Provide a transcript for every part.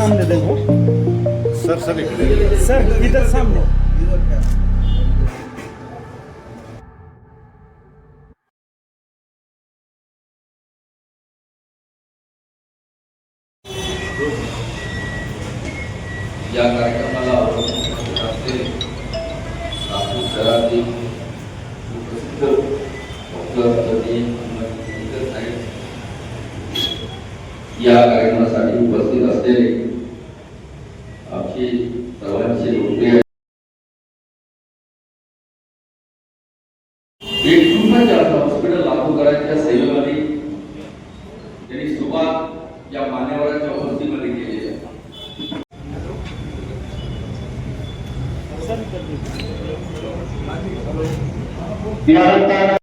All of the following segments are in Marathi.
सामने देखो सर सर इधर सामने त्यानंतर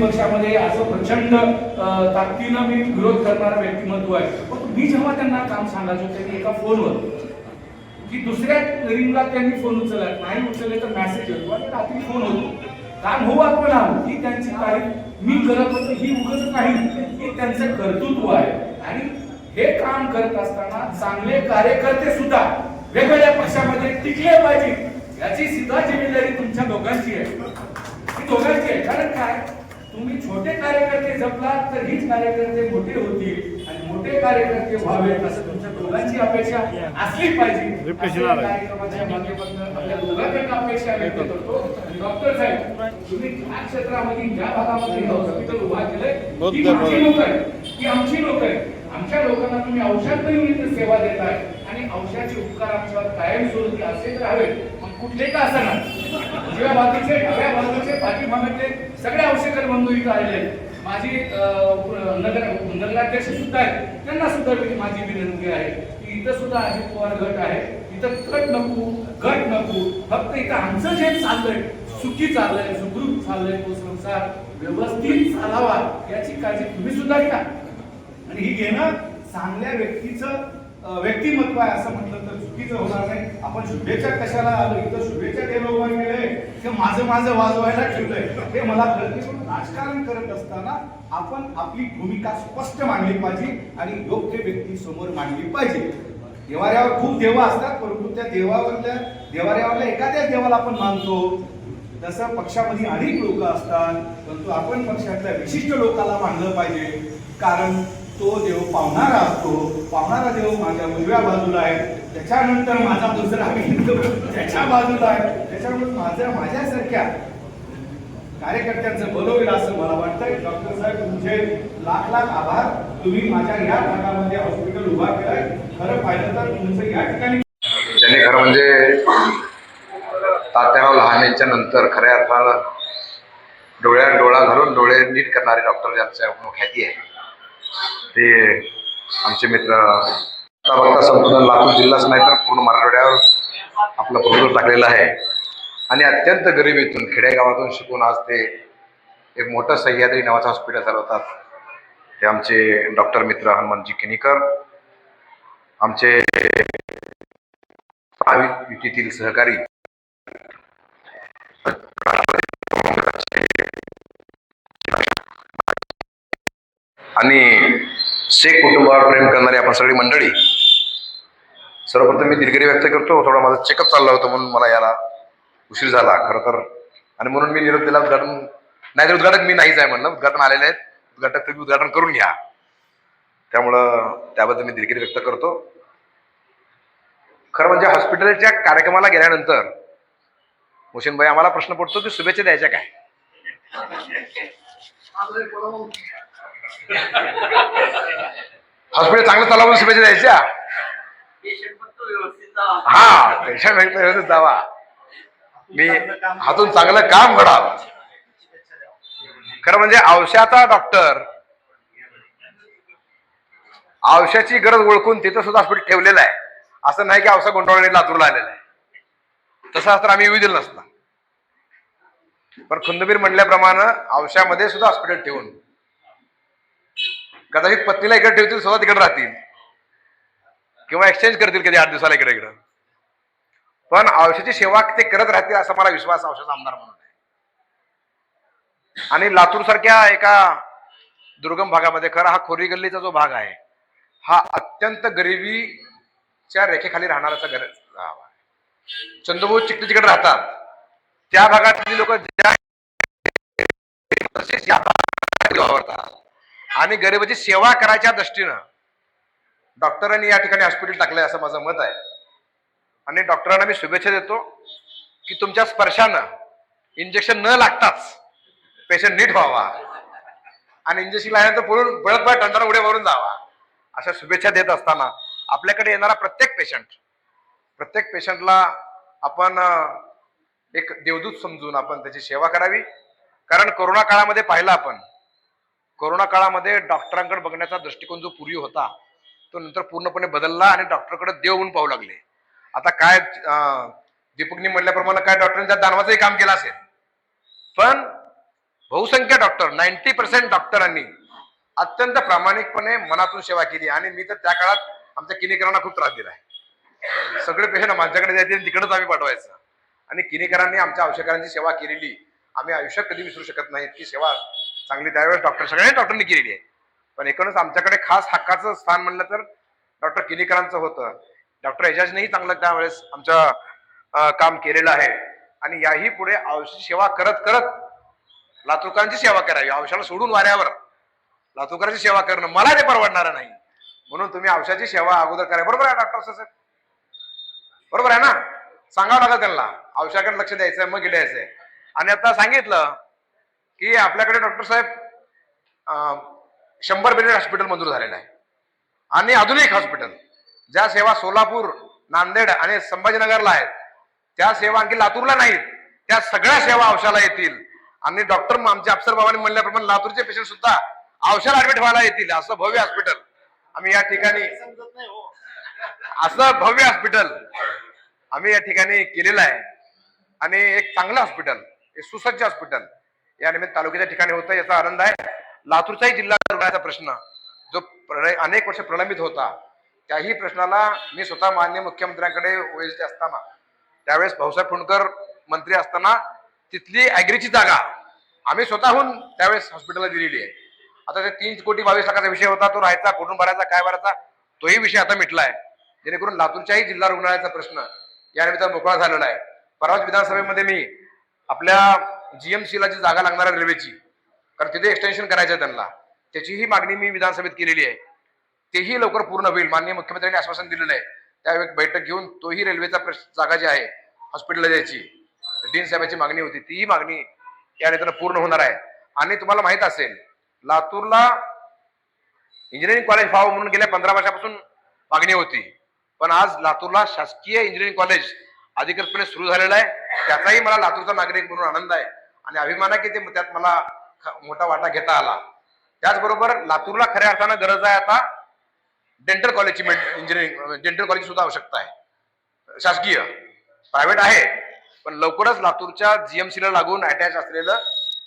पक्षामध्ये असं प्रचंड ताकदीनं मी विरोध करणारा व्यक्तिमत्व आहे. पण मी जेव्हा त्यांना काम सांगायचो त्यांनी एका फोनवर की दुसऱ्या रिंगला त्यांनी फोन उचलला नाही उचलले तर मेसेज येतो. आणि रात्री फोन होतो. कारण हो आपण आहोत ही त्यांची तारीख मी करत होतो ही उगत नाही हे त्यांचं कर्तृत्व आहे. आणि हे काम करत असताना चांगले कार्यकर्ते सुद्धा वेगवेगळ्या पक्षामध्ये टिकले पाहिजे याची सुद्धा जिम्मेदारी तुमच्या दोघांची आहे. ही दोघांची आहे. कारण काय? तुम्ही छोटे कार्यकर्ते जपलात तर हीच कार्यकर्ते मोठे होतील आणि मोठे कार्यकर्ते व्हावेत असं तुमच्या दोघांची अपेक्षा असली पाहिजे. कार्यक्रमाच्या माध्यमातून आपल्या दोघांकडनं अपेक्षा व्यक्त करतो. डॉक्टर साहेब तुम्ही ज्या क्षेत्रामध्ये ज्या भागामध्ये हॉस्पिटल उभा केलंय धन्यवाद. आमची लोक आहेत. ही आमची लोक आहेत. आमच्या लोकांना तुम्ही औषध सेवा देताय आणि औषधाचे उपकार आमच्यावर कायमस्वरूपी असेच राहावे कुठलेही कुठले का असं उजव्या बाजूचे डाव्या बाजूचे पाठीमागातले सगळे औषधकर बंधू इथं आलेले माझी नगर नगराध्यक्ष सुद्धा आहेत. त्यांना सुद्धा माझी विनंती आहे की इथं सुद्धा अजित पवार गट आहे. इथं कट नको गट नको. फक्त इथं आमचं जे चाललंय सुखी चाललंय सुखरूप चाललंय तो संसार व्यवस्थित चालावा याची काळजी तुम्ही सुद्धा घ्या. आणि ही घेणं चांगल्या व्यक्तीचं व्यक्तिमत्व आहे असं म्हटलं तर चुकीचं होणार नाही. आपण शुभेच्छा कशाला आलो? इथं शुभेच्छा द्यायला उभा केलंय की माझं माझं वाजवायला ठेवलंय. हे मला कळते पण राजकारण करत असताना आपण आपली भूमिका स्पष्ट मांडली पाहिजे आणि योग्य व्यक्ती समोर मांडली पाहिजे. देवाऱ्यावर खूप देव असतात परंतु त्या देवावरल्या देवाऱ्यावरल्या एखाद्याच देवाला आपण मानतो. तसं पक्षामध्ये अनेक लोक असतात परंतु आपण पक्षातल्या विशिष्ट लोकाला मानलं पाहिजे. कारण तो देव पावणारा असतो पावणारा देव माझ्या उजव्या बाजूला आहे. त्याच्यानंतर माझा दुसरा हिंदू त्याच्या बाजूला आहे. त्याच्यामुळे माझ्या माझ्यासारख्या कार्यकर्त्यांचं बनवलं असं मला वाटतंय. डॉक्टर साहेब तुमचे लाख लाख आभार. तुम्ही माझ्या या भागामध्ये हॉस्पिटल उभा केलाय. खरं पाहिलं तर तुमचं या ठिकाणी त्यांनी खरं म्हणजे तात्याराव लहानेच्या नंतर खऱ्या अर्थानं डोळ्यात डोळा घालून डोळे नीट करणारे डॉक्टर ज्यांचं ख्याती आहे. ते आमचे मित्र आता बघता संपूर्ण लातूर जिल्हाच नाही तर पूर्ण मराठवाड्यावर आपलं प्रभुत्व टाकलेला आहे. आणि अत्यंत गरिबीतून खेडेगावातून शिकून आज ते एक मोठं सह्याद्री नावाचं हॉस्पिटल चालवतात. ते आमचे डॉक्टर मित्र हनुमानजी किनीकर आमचे युतीतील सहकारी आणि शेख कुटुंबावर प्रेम करणारी आपण सगळी मंडळी. सर्वप्रथम मी दिलगिरी व्यक्त करतो थोडा माझा चेकअप चालला होता म्हणून मला याला उशीर झाला खरं तर. आणि म्हणून मी निरोप दिला उद्घाटन नाही तर उद्घाटक मी नाहीच आहे म्हणलं उद्घाटन आलेले आहेत. उद्घाटक तुम्ही उद्घाटन करून घ्या. त्यामुळं त्याबद्दल मी दिलगिरी व्यक्त करतो. खरं म्हणजे हॉस्पिटलच्या कार्यक्रमाला गेल्यानंतर मोशनभाई आम्हाला प्रश्न पडतो की शुभेच्छा द्यायच्या काय? हॉस्पिटल चांगलं चालवून शुभेच्छा द्यायच्या हा पेशंट व्यवस्थित जावा. मी हातून चांगलं काम घडावं. खरं म्हणजे औषधाचा डॉक्टर औषधाची गरज ओळखून तिथं सुद्धा हॉस्पिटल ठेवलेलं आहे. असं नाही की औषध गुंडवणे लातूरला आलेलं आहे. तसं असतं आम्ही येऊ दिलं नसता. पण खंदबीर म्हणल्याप्रमाणे औषधामध्ये सुद्धा हॉस्पिटल ठेवून कदाचित पत्नीला इकडे ठेवतील स्वतः तिकडे राहतील किंवा एक्सचेंज करतील कधी आठ दिवसाला इकडे इकडं पण औषधाची सेवा ते करत राहतील असा मला विश्वास औषध आमदार म्हणून आहे आणि लातूर सारख्या एका दुर्गम भागामध्ये खरा हा खोरी गल्लीचा जो भाग आहे हा अत्यंत गरिबीच्या रेखेखाली राहणाराचा घर गाव आहे चंद्रभाऊ चिकटे तिकडे राहतात त्या भागातली लोक ज्या तसेच या भागात वावरतात आणि गरिबाची सेवा करायच्या दृष्टीनं डॉक्टरांनी या ठिकाणी हॉस्पिटल टाकलंय असं माझं मत आहे. आणि डॉक्टरांना मी शुभेच्छा देतो की तुमच्या स्पर्शानं इंजेक्शन न लागताच पेशंट नीट व्हावा. आणि इंजेक्शन लागल्यानंतर पुढून बळत बळ टंटाला उड्या भरून जावा. अशा शुभेच्छा देत असताना आपल्याकडे येणारा प्रत्येक पेशंट प्रत्येक पेशंटला आपण एक देवदूत समजून आपण त्याची सेवा करावी. कारण कोरोना काळामध्ये पाहिलं आपण कोरोना काळामध्ये डॉक्टरांकडे बघण्याचा दृष्टिकोन जो पूर्वी होता तो नंतर पूर्णपणे बदलला आणि डॉक्टरकडे देव म्हणून पाहू लागले. आता काय दीपकनी म्हणल्याप्रमाणे काय डॉक्टरांनी त्या दानवाचंही काम केलं असेल. पण बहुसंख्य डॉक्टर नाईन्टी पर्सेंट डॉक्टरांनी अत्यंत प्रामाणिकपणे मनातून सेवा केली आणि मी तर त्या काळात आमच्या किनेकरांना खूप त्रास दिला आहे. सगळे पेशंट माझ्याकडे जायचे आणि आम्ही पाठवायचं. आणि किनेकरांनी आमच्या आवश्यकांची सेवा केलेली. आम्ही आयुष्यात कधी विसरू शकत नाही ती सेवा चांगली त्यावेळेस डॉक्टर सगळ्यांनी डॉक्टरनी केलेली आहे. पण एकूणच आमच्याकडे खास हक्काचं स्थान म्हणलं तर डॉक्टर किनीकरांचं होतं. डॉक्टर एजाजनेही चांगलं त्यावेळेस आमचं काम केलेलं आहे. आणि याही पुढे औषध सेवा करत करत लातूरकरांची सेवा करावी. औषधाला सोडून वाऱ्यावर लातूरकरांची सेवा करणं मला ते परवडणार नाही. म्हणून तुम्ही औषधाची सेवा अगोदर करा. बरोबर आहे डॉक्टर साहेब? बरोबर आहे ना? सांगावं लागेल त्यांना. औषधाकडे लक्ष द्यायचं मग द्यायचंय आणि आता सांगितलं की आपल्याकडे डॉक्टर साहेब शंभर बेडेड हॉस्पिटल मंजूर झालेलं आहे. आणि आधुनिक हॉस्पिटल ज्या सेवा सोलापूर नांदेड आणि संभाजीनगरला आहेत. त्या सेवा आणखी लातूरला नाहीत. त्या सगळ्या सेवा औषधाला येतील. आणि डॉक्टर आमच्या अफसर बाबांनी म्हणल्याप्रमाणे लातूरचे पेशंट सुद्धा औषध ऍडमिट व्हायला येतील. असं भव्य हॉस्पिटल आम्ही या ठिकाणी असं भव्य हॉस्पिटल आम्ही या ठिकाणी केलेलं आहे. आणि एक चांगलं हॉस्पिटल एक सुसज्ज हॉस्पिटल या निमित्त तालुक्याच्या ठिकाणी होतं याचा आनंद आहे. लातूरचाही जिल्हा रुग्णाचा प्रश्न जो अनेक वर्ष प्रलंबित होता त्याही प्रश्नाला मी स्वतः मान्य मुख्यमंत्र्यांकडे ओएसडी असताना त्यावेळेस भाऊसाहेब फुंडकर मंत्री असताना तिथली ॲग्रीची जागा आम्ही स्वतःहून त्यावेळेस हॉस्पिटलला दिलेली आहे. आता ते तीन कोटी बावीस लाखाचा विषय होता तो राहायचा कुठून भरायचा काय भरायचा तोही विषय आता मिटला आहे. जेणेकरून लातूरच्याही जिल्हा रुग्णालयाचा प्रश्न या निमित्तानं मोकळा झालेला आहे. परवाच विधानसभेमध्ये मी आपल्या जीएमसीला जी जागा लागणार आहे रेल्वेची कारण तिथे एक्सटेन्शन करायचं आहे त्यांना. त्याचीही मागणी मी विधानसभेत केलेली आहे. तेही लवकर पूर्ण होईल माननीय मुख्यमंत्र्यांनी आश्वासन दिलेलं आहे. त्यावेळी बैठक घेऊन तोही रेल्वेचा प्रश्न जागा जी आहे हॉस्पिटलला द्यायची. डीन साहेबांची मागणी होती तीही मागणी या नेत्यानं पूर्ण होणार आहे. आणि तुम्हाला माहीत असेल लातूरला इंजिनिअरिंग कॉलेज व्हावं म्हणून गेल्या पंधरा वर्षापासून मागणी होती. पण आज लातूरला शासकीय इंजिनिअरिंग कॉलेज अधिकृतपणे सुरू झालेलं आहे. त्याचाही मला लातूरचा नागरिक म्हणून आनंद आहे. आणि अभिमान आहे की ते त्यात मला मोठा वाटा घेता आला. त्याचबरोबर लातूरला खऱ्या अर्थानं गरज आहे आता. डेंटल कॉलेजची इंजिनिअरिंग डेंटल कॉलेज सुद्धा आवश्यकता आहे. शासकीय. प्रायव्हेट आहे. पण लवकरच लातूरच्या जीएमसीला लागून अटॅच असलेलं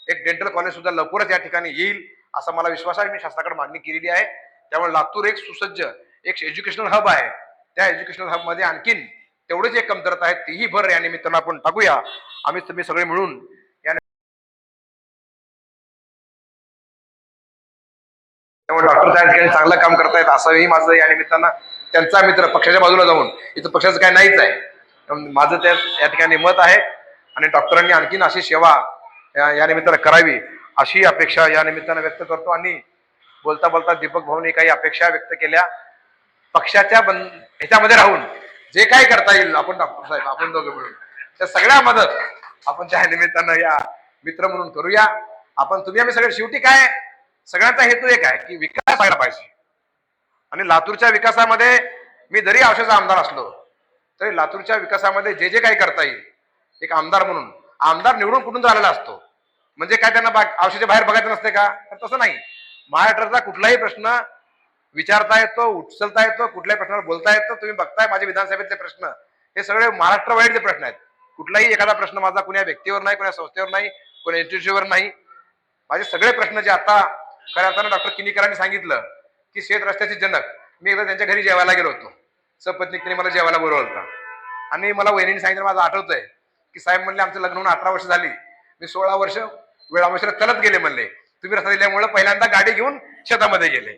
एक डेंटल कॉलेज सुद्धा लवकरच या ठिकाणी येईल असा मला विश्वास आहे. मी शासनाकडे मागणी केलेली आहे. त्यामुळे लातूर एक सुसज्ज एक एज्युकेशनल हब आहे. त्या एज्युकेशनल हबमध्ये आणखीन तेवढेच एक कमतरता आहे तीही भर या निमित्तानं आपण टाकूया. आम्ही तुम्ही सगळे मिळून या डॉक्टर त्या ठिकाणी चांगलं काम करतायत असंही माझं या निमित्तानं त्यांचा मित्र पक्षाच्या बाजूला जाऊन इथं पक्षाचं काय नाहीच आहे. माझं त्या या ठिकाणी मत आहे आणि डॉक्टरांनी आणखीन अशी सेवा या निमित्तानं करावी अशी अपेक्षा या निमित्तानं व्यक्त करतो आणि बोलता बोलता दीपक भाऊनी काही अपेक्षा व्यक्त केल्या. पक्षाच्या बंद ह्याच्यामध्ये राहून जे काही करता येईल आपण डॉक्टर साहेब आपण दोघं मिळून. त्या सगळ्या मदत आपण त्या निमित्तानं या मित्र म्हणून करूया. आपण तुम्ही आम्ही सगळे शेवटी काय सगळ्यांचा हेतू एक आहे की विकास व्हायला पाहिजे. आणि लातूरच्या विकासामध्ये मी जरी औषधाचा आमदार असलो तरी लातूरच्या विकासामध्ये जे जे काही करता येईल एक आमदार म्हणून आमदार निवडून कुठून झालेला असतो. म्हणजे काय त्यांना बा- बाहेर बघायचं नसते का? तर तसं नाही. महाराष्ट्राचा कुठलाही प्रश्न विचारता येतो उचलता येतो कुठल्याही प्रश्नावर बोलता येतो तुम्ही बघताय माझे विधानसभेतले प्रश्न. हे सगळे महाराष्ट्र प्रश्न आहेत. कुठलाही एखादा प्रश्न माझा कुण्या व्यक्तीवर नाही कुण्या संस्थेवर नाही कोणा इन्स्टिट्यूटवर नाही. माझे सगळे प्रश्न जे आता खरं असताना डॉक्टर किनीकरांनी सांगितलं की शेत रस्त्याचे जनक. मी एकदा त्यांच्या घरी जेवायला गेलो होतो. सपत्नीकने मला जेवायला बोलवलं होतं. आणि मला वहिनीने सांगितलं माझं आठवतंय की साहेब म्हणले आमचं लग्न होऊन अठरा वर्ष झाली. मी सोळा वर्ष वेळामोशीला चलत गेले म्हणले. तुम्ही रस्ता दिल्यामुळे पहिल्यांदा गाडी घेऊन शेतामध्ये गेले.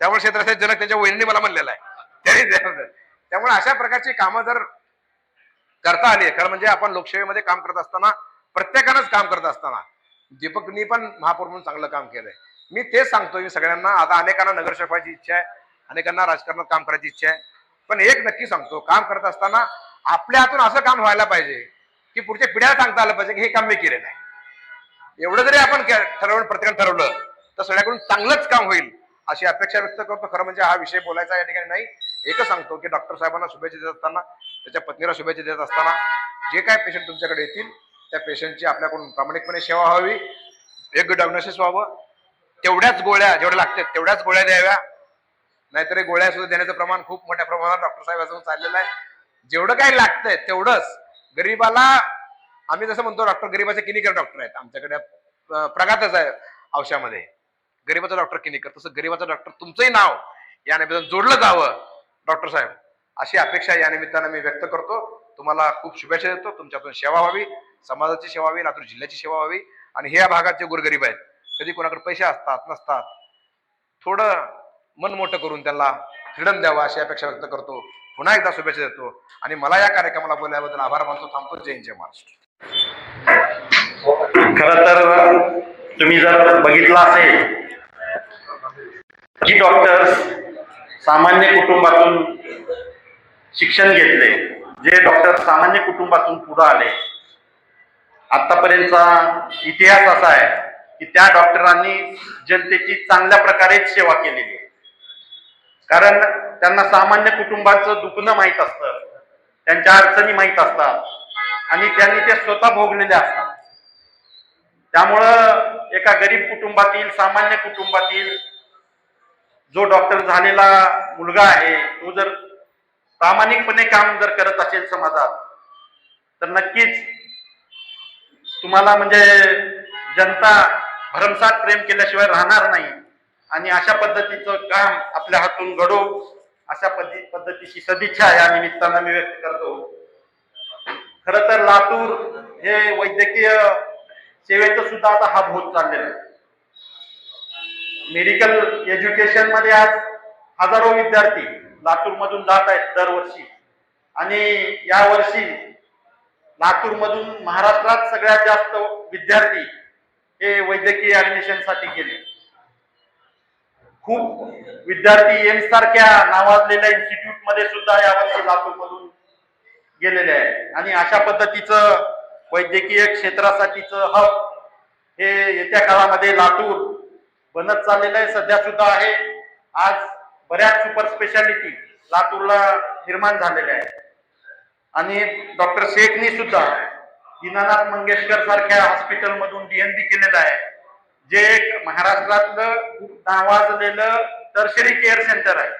त्यामुळे शेतरस्त्याचे जनक त्यांच्या वहिनीने मला म्हणलेलं आहे. त्यांनी त्यामुळे अशा प्रकारची कामं जर करता आली कारण म्हणजे आपण लोकसेवेमध्ये काम करत असताना प्रत्येकानंच काम करत असताना दीपकनी पण महापौर म्हणून चांगलं काम केलंय. मी तेच सांगतोय मी सगळ्यांना आता अनेकांना नगरसेवक व्हायची इच्छा आहे अनेकांना राजकारणात काम करायची इच्छा आहे. पण एक नक्की सांगतो काम करत असताना आपल्या हातून असं काम व्हायला पाहिजे की पुढच्या पिढ्याला सांगता आलं पाहिजे की हे काम मी केलेलं आहे. एवढं जरी आपण ठरवलं ठरवून ठरवलं तर सगळ्याकडून चांगलंच काम होईल अशी अपेक्षा व्यक्त करतो. खरं म्हणजे हा विषय बोलायचा या ठिकाणी नाही. एकच सांगतो की डॉक्टर साहेबांना शुभेच्छा देत असताना त्याच्या पत्नीला शुभेच्छा देत असताना जे काय पेशंट तुमच्याकडे येतील त्या पेशंटची आपल्याकडून प्रामाणिकपणे सेवा व्हावी योग्य डायग्नोसिस व्हावं. तेवढ्याच गोळ्या जेवढ्या लागतात तेवढ्याच गोळ्या द्याव्या. नाहीतर गोळ्या सुद्धा देण्याचं प्रमाण खूप मोठ्या प्रमाणात डॉक्टर साहेबांचं चाललेलं आहे. जेवढं काही लागतंय तेवढंच गरीबाला आम्ही जसं म्हणतो डॉक्टर गरीबाचे किनिकर डॉक्टर आहेत. आमच्याकडे प्रघातच आहे औषधामध्ये. गरीबाचा डॉक्टर किनिकर तसं गरीबाचं डॉक्टर तुमचंही नाव या निमित्तानं जोडलं जावं डॉक्टर साहेब. अशी अपेक्षा या निमित्तानं मी व्यक्त करतो. तुम्हाला खूप शुभेच्छा देतो. तुमच्यातून सेवा व्हावी. समाजाची सेवा व्हावी लातूर जिल्ह्याची सेवा व्हावी आणि हे या भागात गोरगरीब आहेत कधी कोणाकडे पैसे असतात नसतात थोडं मन मोठं करून त्यांना फ्रीडम द्यावा अशी अपेक्षा व्यक्त करतो. पुन्हा एकदा शुभेच्छा देतो आणि मला या कार्यक्रमाला बोलल्याबद्दल आभार मानतो. थांबतो. जय जय महाराष्ट्र. खर तर तुम्ही जर बघितलं असेल की डॉक्टर्स सामान्य कुटुंबातून शिक्षण घेतले जे डॉक्टर सामान्य कुटुंबातून पुढे आले आतापर्यंतचा इतिहास असा आहे की त्या डॉक्टरांनी जनतेची चांगल्या प्रकारे सेवा केलेली आहे. कारण त्यांना सामान्य कुटुंबाचं दुखणं माहीत असतं त्यांच्या अडचणी माहीत असतात आणि त्यांनी ते स्वतः भोगलेले असतात. त्यामुळं एका गरीब कुटुंबातील सामान्य कुटुंबातील जो डॉक्टर झालेला मुलगा आहे तो जर प्रामाणिकपणे काम जर करत असेल समाजात तर नक्कीच तुम्हाला म्हणजे जनता भरमसाठ प्रेम केल्याशिवाय राहणार नाही. आणि अशा पद्धतीचं काम आपल्या हातून घडो अशा पद्धती पद्धतीची सदिच्छा या निमित्तानं मी व्यक्त करतो. खर तर लातूर हे वैद्यकीय सेवेचं सुद्धा आता हब होत चाललेलं आहे. मेडिकल एज्युकेशनमध्ये आज हजारो विद्यार्थी लातूर मधून जात आहेत दरवर्षी. आणि या वर्षी लातूर मधून महाराष्ट्रात सगळ्यात जास्त विद्यार्थी हे वैद्यकीय ऍडमिशनसाठी गेले. खूप विद्यार्थी एम्स सारख्या नावाजलेल्या इन्स्टिट्यूटमध्ये सुद्धा यावर्षी लातूर मधून गेलेले आहे आणि अशा पद्धतीचं वैद्यकीय क्षेत्रासाठीच हब हे येत्या काळामध्ये लातूर बनत चाललेलं आहे. सध्या सुद्धा आहे. आज बऱ्याच सुपर स्पेशालिटी लातूरला निर्माण झालेल्या आहेत. आणि डॉक्टर शेखनी सुद्धा दीनानाथ मंगेशकर सारख्या हॉस्पिटल मधून डीएनडी केलेलं आहे. जे एक महाराष्ट्रातलं खूप नावाजलेलं टर्शरी केअर सेंटर आहे.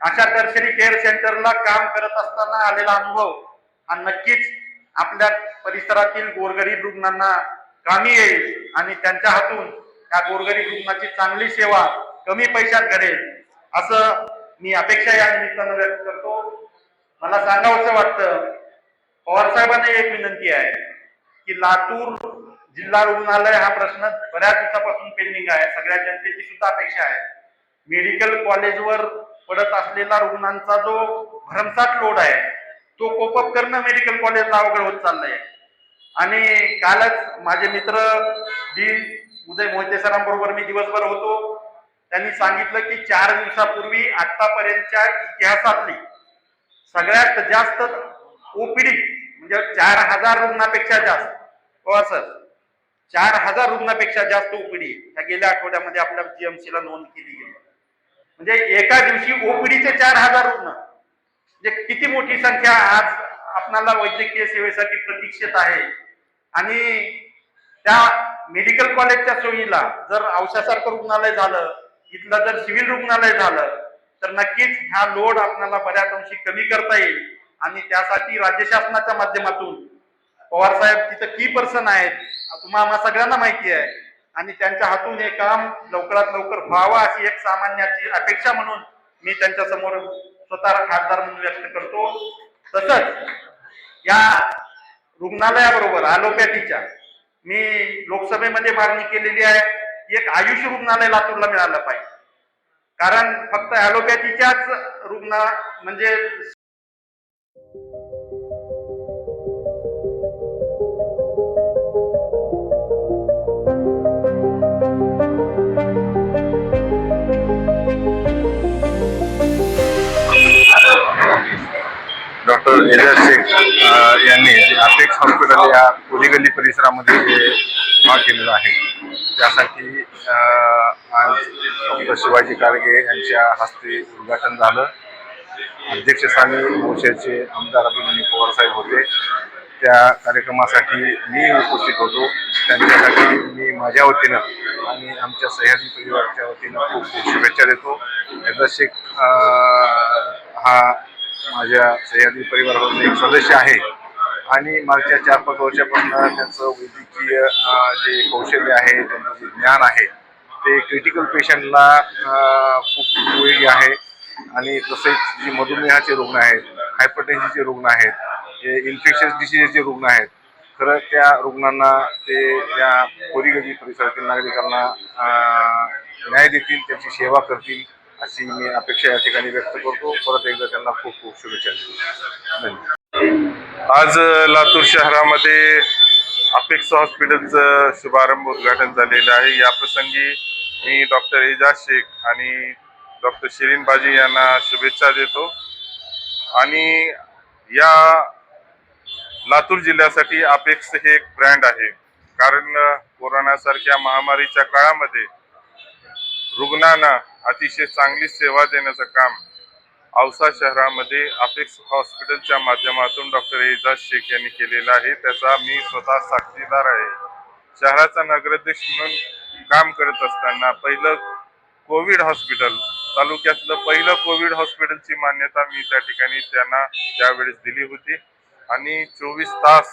अशा टर्शरी केअर सेंटरला काम करत असताना आलेला अनुभव हा नक्कीच आपल्या परिसरातील गोरगरीब रुग्णांना कामी येईल आणि त्यांच्या हातून त्या गोरगरीब रुग्णाची चांगली सेवा कमी पैशात घडेल असं मी अपेक्षा या निमित्तानं व्यक्त करतो. मला सांगावंसं वाटतं पवार साहेबांना एक विनंती आहे की लातूर जिल्हा रुग्णालय हा प्रश्न बऱ्याच दिवसापासून पेंडिंग आहे. सगळ्या जनतेची सुद्धा अपेक्षा आहे. मेडिकल कॉलेजवर पडत असलेला रुग्णांचा जो भरमसाठ लोड आहे तो कोपअप करणं मेडिकल कॉलेजला अवघड होत चाललंय. आणि कालच माझे मित्र डी उदय मोहिते सरांबरोबर मी दिवसभर होतो. त्यांनी सांगितलं की चार दिवसापूर्वी आतापर्यंतच्या इतिहासातली सगळ्यात जास्त ओपीडी म्हणजे चार हजार रुग्णापेक्षा जास्त. हो सर चार हजार रुग्णापेक्षा जास्त ओपीडी. त्या गेल्या आठवड्यामध्ये आपल्या जीएमसीला नोंद केली गेली. म्हणजे एका दिवशी ओपीडीचे चार हजार रुग्ण. म्हणजे किती मोठी संख्या आज आपणाला वैद्यकीय सेवेसाठी प्रतीक्षित आहे. आणि त्या मेडिकल कॉलेजच्या सोयीला जर औषधासारखं रुग्णालय झालं इथलं जर सिव्हिल रुग्णालय झालं तर नक्कीच ह्या लोड आपल्याला बऱ्याच अंशी कमी करता येईल. आणि त्यासाठी राज्य शासनाच्या माध्यमातून पवार साहेब तिथं की पर्सन आहेत. तुम्हाला सगळ्यांना माहिती आहे. आणि त्यांच्या हातून हे काम लवकरात लवकर व्हावं अशी एक सामान्याची अपेक्षा म्हणून मी त्यांच्यासमोर स्वतः खासदार म्हणून व्यक्त करतो. तसंच या रुग्णालयाबरोबर अलोपॅथीच्या मी लोकसभेमध्ये मागणी केलेली आहे एक आयुष रुग्णालय लातूरला मिळालं पाहिजे. कारण फक्त ऍलोपॅथीच्याच रुग्ण म्हणजे डॉक्टर एजाज शेख यांनी अपेक्स हॉस्पिटल या पुलिगली परिसरामध्ये जे उभा केलेला आहे. त्यासाठी आज डॉक्टर शिवाजी कारगे यांच्या हस्ते उद्घाटन झालं. अध्यक्षस्थानी मोर्चाचे आमदार अभिमन्यू पवार साहेब होते. त्या कार्यक्रमासाठी मी उपस्थित होतो. त्यांच्यासाठी मी माझ्या वतीनं आणि आमच्या सह्याद्री परिवाराच्या वतीनं खूप खूप शुभेच्छा देतो. एजाज शेख हा माझ्या सह्याद्री परिवारामधला एक सदस्य आहे. आणि मागच्या चार पाच वर्षापासून त्यांचं वैद्यकीय जे कौशल्य आहे त्यांचं जे ज्ञान आहे ते क्रिटिकल पेशंटला खूप उपयोगी आहे. आणि तसेच जे मधुमेहाचे रुग्ण आहेत हायपरटेन्शनचे रुग्ण आहेत जे इन्फेक्शस डिसिजेसचे रुग्ण आहेत खरं त्या रुग्णांना ते त्या कोरीगजी परिसरातील नागरिकांना न्याय देतील त्यांची सेवा करतील अशी मी अपेक्षा या ठिकाणी व्यक्त करतो. परत एकदा त्यांना खूप खूप शुभेच्छा देतो. धन्यवाद. आज लातूर शहरामध्ये अपेक्स हॉस्पिटलचं शुभारंभ उद्घाटन झालेलं आहे. या प्रसंगी मी डॉक्टर एजाज शेख आणि डॉक्टर शिरीन बाजी यांना शुभेच्छा देतो. आणि या लातूर जिल्ह्यासाठी अपेक्स हे एक ब्रँड आहे. कारण कोरोनासारख्या महामारीच्या काळामध्ये रुग्णांना अतिशय चांगली सेवा देण्याचं काम औसा शहरामध्ये अपेक्स हॉस्पिटलच्या माध्यमातून डॉक्टर एजाज शेख यांनी केलेला आहे. त्याचा मी स्वतः साक्षीदार आहे. शहराचा नगराध्यक्ष म्हणून काम करत असताना पहिलं कोविड हॉस्पिटल तालुक्यातलं पहिलं कोविड हॉस्पिटलची मान्यता मी त्या ठिकाणी त्यांना त्यावेळेस दिली होती. आणि चोवीस तास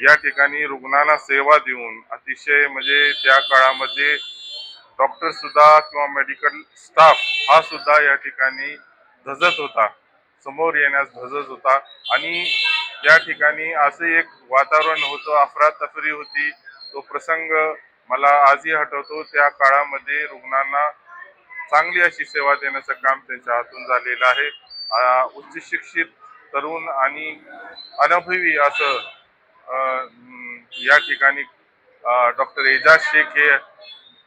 या ठिकाणी रुग्णांना सेवा देऊन अतिशय म्हणजे त्या काळामध्ये डॉक्टर सुद्धा किंवा मेडिकल स्टाफ हा सुद्धा या ठिकाणी धजत होता. समोर येण्यास धजत होता. आणि या ठिकाणी असे एक वातावरण होतं अफरातफरी होती. तो प्रसंग मला आजही आठवतो. त्या काळामध्ये रुग्णांना चांगली अशी सेवा देण्याचं काम त्यांच्या हातून झालेलं आहे. उच्च शिक्षित तरुण आणि अनुभवी असं या ठिकाणी डॉक्टर एजाज शेख हे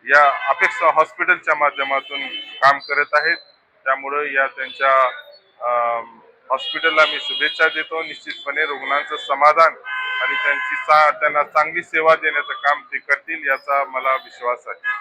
या अपेक्षा हॉस्पिटलच्या माध्यमातून काम करत आहेत. त्यामुळे या त्यांच्या हॉस्पिटलला मी शुभेच्छा देतो. निश्चितपणे रुग्णांचं समाधान आणि त्यांची सा त्यांना चांगली सेवा देण्याचं काम ते करतील याचा मला विश्वास आहे.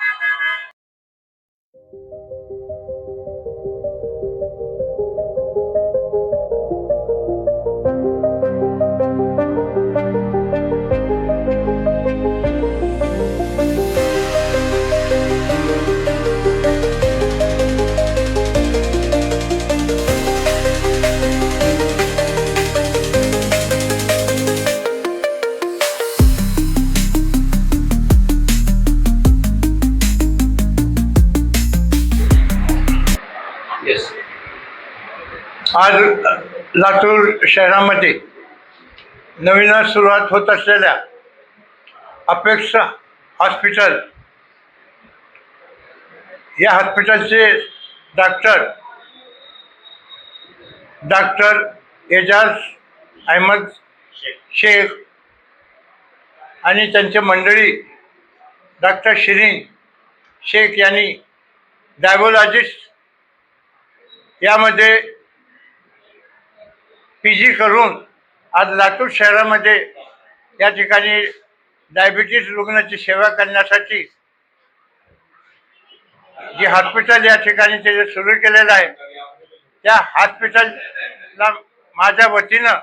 आज लातूर शहरामध्ये नवीनच सुरुवात होत असलेल्या अपेक्षा हॉस्पिटल या हॉस्पिटलचे डॉक्टर डॉक्टर एजाज अहमद शेख आणि त्यांचे मंडळी डॉक्टर शिरीन शेख यांनी डायबोलॉजिस्ट यामध्ये पी जी करून आज लातूर शहरामध्ये या ठिकाणी डायबिटीस रुग्णाची सेवा करण्यासाठी जे हॉस्पिटल या ठिकाणी ते सुरू केलेलं आहे त्या हॉस्पिटलला माझ्या वतीनं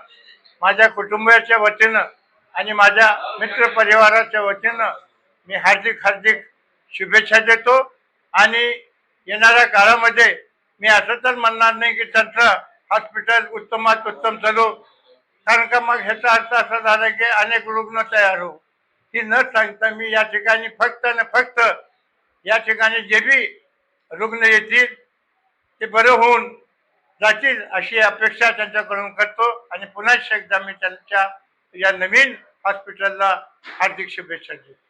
माझ्या कुटुंबियाच्या वतीनं आणि माझ्या मित्रपरिवाराच्या वतीनं मी हार्दिक हार्दिक शुभेच्छा देतो. आणि येणाऱ्या काळामध्ये मी असं तर म्हणणार नाही की त्यांचं हॉस्पिटल उत्तमात उत्तम चालू. कारण का मग ह्याचा अर्थ असा झाला की अनेक रुग्ण तयार हो. ही न सांगता मी या ठिकाणी फक्त आणि फक्त या ठिकाणी जे बी रुग्ण येतील ते बरं होऊन जातील अशी अपेक्षा त्यांच्याकडून करतो. आणि पुन्हा एकदा मी त्यांच्या या नवीन हॉस्पिटलला हार्दिक शुभेच्छा देतो.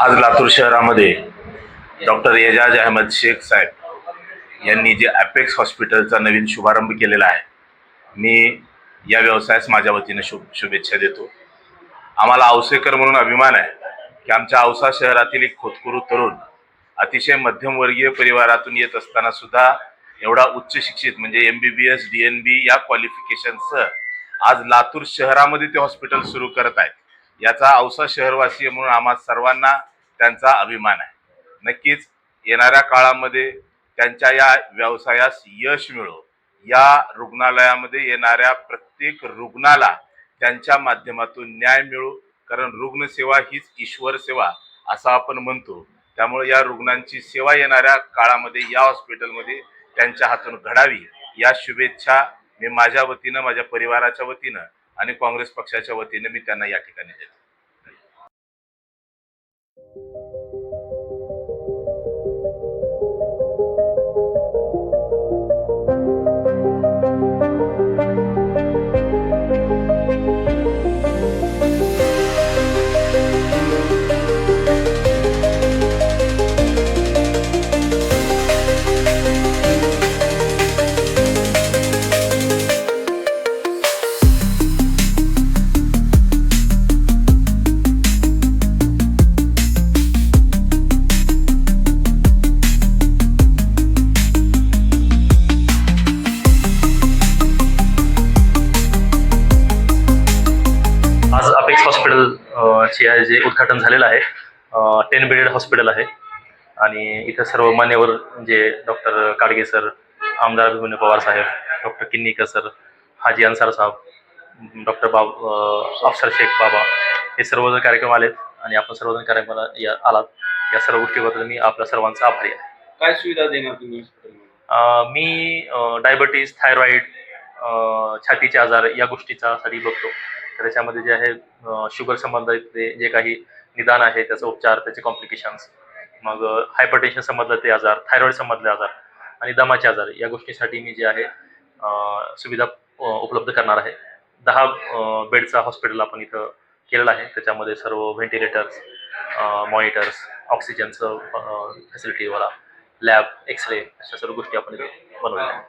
आज लातूर शहरामध्ये डॉक्टर एजाज अहमद शेख साहेब यांनी जे ॲपेक्स हॉस्पिटलचा नवीन शुभारंभ केलेला आहे मी या व्यवसायास माझ्या वतीने शुभ शुभेच्छा देतो. आम्हाला औसेकर म्हणून अभिमान आहे की आमच्या औसा शहरातील एक खोतकुरू तरुण अतिशय मध्यमवर्गीय परिवारातून येत असताना सुद्धा एवढा उच्च शिक्षित म्हणजे M B B S D N B या क्वालिफिकेशनसह आज लातूर शहरामध्ये ते हॉस्पिटल सुरू करत आहेत. याचा औसा शहरवासी म्हणून आम्हा सर्वांना त्यांचा अभिमान आहे. नक्कीच येणाऱ्या काळामध्ये त्यांच्या या व्यवसायास यश मिळो. या रुग्णालयामध्ये येणाऱ्या प्रत्येक रुग्णाला त्यांच्या माध्यमातून न्याय मिळो. कारण रुग्णसेवा हीच ईश्वर सेवा असं आपण म्हणतो. त्यामुळे या रुग्णांची सेवा येणाऱ्या काळामध्ये या हॉस्पिटलमध्ये त्यांच्या हातून घडावी. या शुभेच्छा मी माझ्या वतीनं माझ्या परिवाराच्या वतीनं आणि काँग्रेस पक्षाच्या वतीनं मी त्यांना या ठिकाणी देतो. उद्घाटन झालेलं आहे. टेन बेडेड हॉस्पिटल आहे. आणि इथं सर्व मान्यवर जे डॉक्टर काडगे सर आमदार Abhimanyu Pawar saheb doctor Kinnikar sir Haji Ansar saheb doctor बाब अफसर शेख बाबा हे सर्वजण कार्यक्रम आलेत. आणि आपण सर्वजण कार्यक्रमाला या आलात. या सर्व गोष्टीबद्दल मी आपल्या सर्वांचा आभारी आहे. काय सुविधा देणार तुम्ही मी डायबिटीज थायरॉईड छातीचे आजार या गोष्टीचा साठी बघतो. तर त्याच्यामध्ये जे आहे शुगर संबंधित जे काही निदान आहे त्याचा उपचार त्याचे कॉम्प्लिकेशन्स मग हायपरटेन्शन संबंधित ते आजार थायरॉईड संबंधले आजार आणि दमाचे आजार या गोष्टीसाठी मी जे आहे सुविधा उपलब्ध करणार आहे. दहा बेडचा हॉस्पिटल आपण इथं केलेलं आहे. त्याच्यामध्ये सर्व व्हेंटिलेटर्स मॉनिटर्स ऑक्सिजनचं फॅसिलिटीवाला लॅब एक्स रे अशा सर्व गोष्टी आपण इथे बनवल्या आहेत.